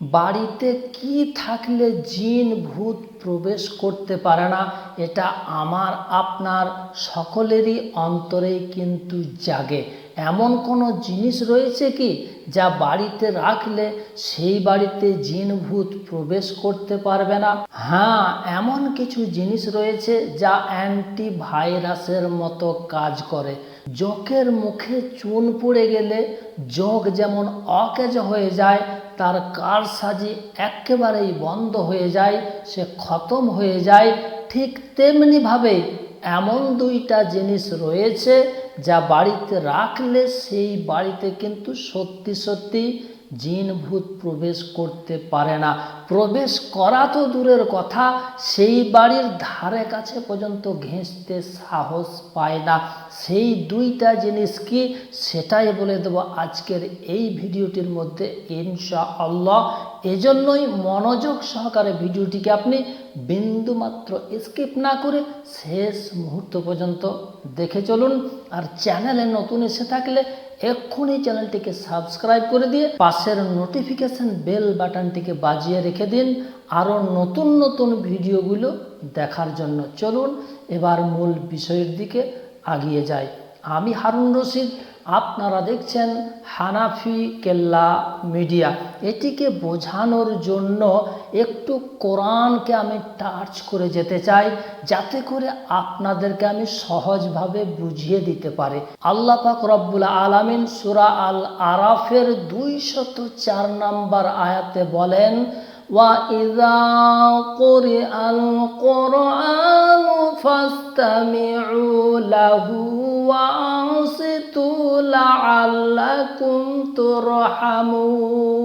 বাড়িতে কি থাকলে জিন, ভূত প্রবেশ করতে পারে না, এটা আমার, আপনার সকলেরই অন্তরেই কিন্তু জাগে। এমন কোনো জিনিস রয়েছে কি যা বাড়িতে রাখলে সেই বাড়িতে জিন, ভূত প্রবেশ করতে পারবে না? হ্যাঁ এমন কিছু জিনিস রয়েছে যা অ্যান্টি ভাইরাসের মতো কাজ করে। জোঁকের মুখে চুন পড়ে গেলে জোঁক যেমন অকেজ হয়ে যায় তার কারসাজি একেবারেই বন্ধ হয়ে যায়, সে খতম হয়ে যায়। ঠিক তেমনিভাবে এমন দুইটা জিনিস রয়েছে যা বাড়িতে রাখলে সেই বাড়িতে কিন্তু সত্যি সত্যি জিন ভূত প্রবেশ করতে পারে না। প্রবেশ করা তো দূরের কথা, সেই বাড়ির ধারে কাছে পর্যন্ত ঘেঁষতে সাহস পায় না। সেই দুইটা জিনিস কি? সেটাই বলে দেব আজকের এই ভিডিওটির মধ্যে ইনশা আল্লাহ এজন্যই মনোযোগ সহকারে ভিডিওটিকে আপনি বিন্দুমাত্র স্কিপ না করে শেষ মুহূর্ত পর্যন্ত দেখে চলুন। আর চ্যানেলে নতুন এসে থাকলে এক্ষুনি চ্যানেলটিকে সাবস্ক্রাইব করে দিয়ে পাশের নোটিফিকেশন বেল বাটনটিকে বাজিয়ে রেখে দিন। আরও নতুন নতুন ভিডিওগুলো দেখার জন্য চলুন। এবার মূল বিষয়ের দিকে আগিয়ে যাই। আমি হারুন রশিদ আপনারা দেখছেন হানাফি কেল্লা মিডিয়া এটিকে বোঝানোর জন্য একটু কোরআনকে আমি টাচ করে যেতে চাই যাতে করে আপনাদেরকে আমি সহজভাবে বুঝিয়ে দিতে পারি আল্লাহ পাক রব্বুল আলামিন সুরা আল আরাফের দুইশত চার নাম্বার আয়াতে বলেন وإذا قرئ القرآن فاستمعوا له وأنصتوا لعلكم ترحمون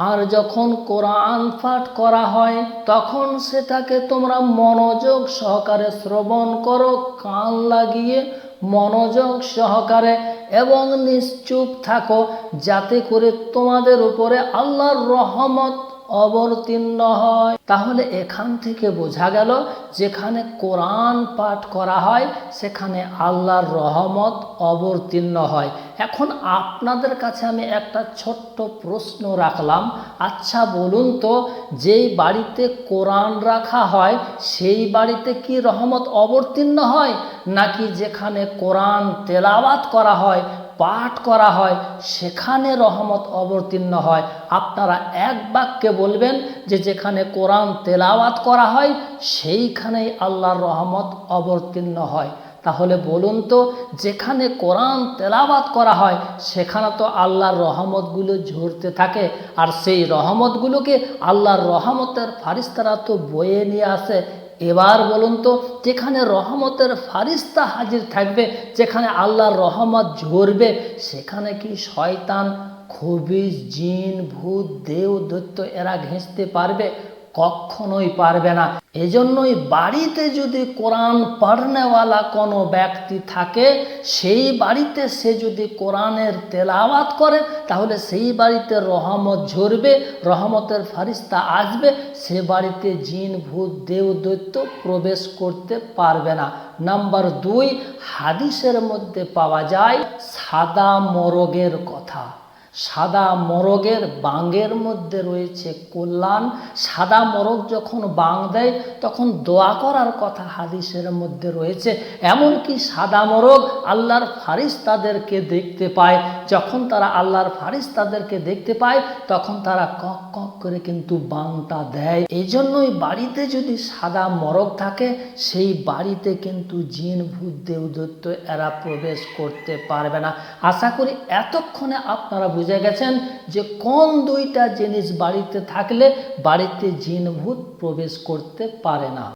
আর যখন কোরআন পাঠ করা হয় তখন সেটাকে তোমরা মনোযোগ সহকারে শ্রবণ করো কান লাগিয়ে মনোযোগ সহকারে এবং নিশ্চুপ থাকো যাতে করে তোমাদের উপরে আল্লাহর রহমত অবতীর্ণ হয়। তাহলে এখান থেকে বোঝা গেল, যেখানে কোরআন পাঠ করা হয়, সেখানে আল্লাহর রহমত অবতীর্ণ হয়। এখন আপনাদের কাছে আমি একটা ছোট্ট প্রশ্ন রাখলাম। আচ্ছা বলুন তো, যেই বাড়িতে কোরআন রাখা হয়, সেই বাড়িতে কি রহমত অবতীর্ণ হয়? নাকি যেখানে কোরআন তেলাওয়াত করা হয় পাঠ করা হয়, সেখানে রহমত অবতীর্ণ হয়। আপনারা এক বাক্যে বলবেন যে, যেখানে কোরআন তেলাওয়াত করা হয়, সেইখানেই আল্লাহর রহমত অবতীর্ণ হয়। তাহলে বলুন তো, যেখানে কোরআন তেলাবাত করা হয়, সেখানে তো আল্লাহর রহমতগুলো ঝরতে থাকে। আর সেই রহমতগুলোকে আল্লাহর রহমতের ফারিস্তারা তো বয়ে নিয়ে আসে। এবার বলুন তো, যেখানে রহমতের ফারিস্তা হাজির থাকবে, যেখানে আল্লাহর রহমত ঝরবে, সেখানে কি শয়তান খুবই জিন, ভূত দেও দৈত্য এরা ঘেঁচতে পারবে? কখনোই পারবে না। এজন্যই বাড়িতে যদি কোরআন পড়নেওয়ালা কোনো ব্যক্তি থাকে, সেই বাড়িতে সে যদি কোরআনের তেলাওয়াত করে, তাহলে সেই বাড়িতে রহমত ঝরবে, রহমতের ফারিস্তা আসবে, সে বাড়িতে জিন, ভূত দেও দৈত্য প্রবেশ করতে পারবে না। নাম্বার দুই, হাদিসের মধ্যে পাওয়া যায় সাদা মরগের কথা। সাদা মরগের বাঙ্গের মধ্যে রয়েছে কল্যাণ। সাদা মরগ যখন বাং দেয়, তখন দোয়া করার কথা হাদিসের মধ্যে রয়েছে। এমনকি সাদা মরগ আল্লাহর ফারিস তাদেরকে দেখতে পায়। যখন তারা আল্লাহর ফারিস তাদেরকে দেখতে পায়, তখন তারা কক কক করে কিন্তু বাংটা দেয়। এই জন্যই বাড়িতে যদি সাদা মরগ থাকে, সেই বাড়িতে কিন্তু জিন, ভূত দেবদত্ত এরা প্রবেশ করতে পারবে না। আশা করি এতক্ষণে আপনারা বুঝে গেছেন যে কোন দুইটা জিনিস বাড়িতে থাকলে বাড়িতে জিনভূত প্রবেশ করতে পারে না।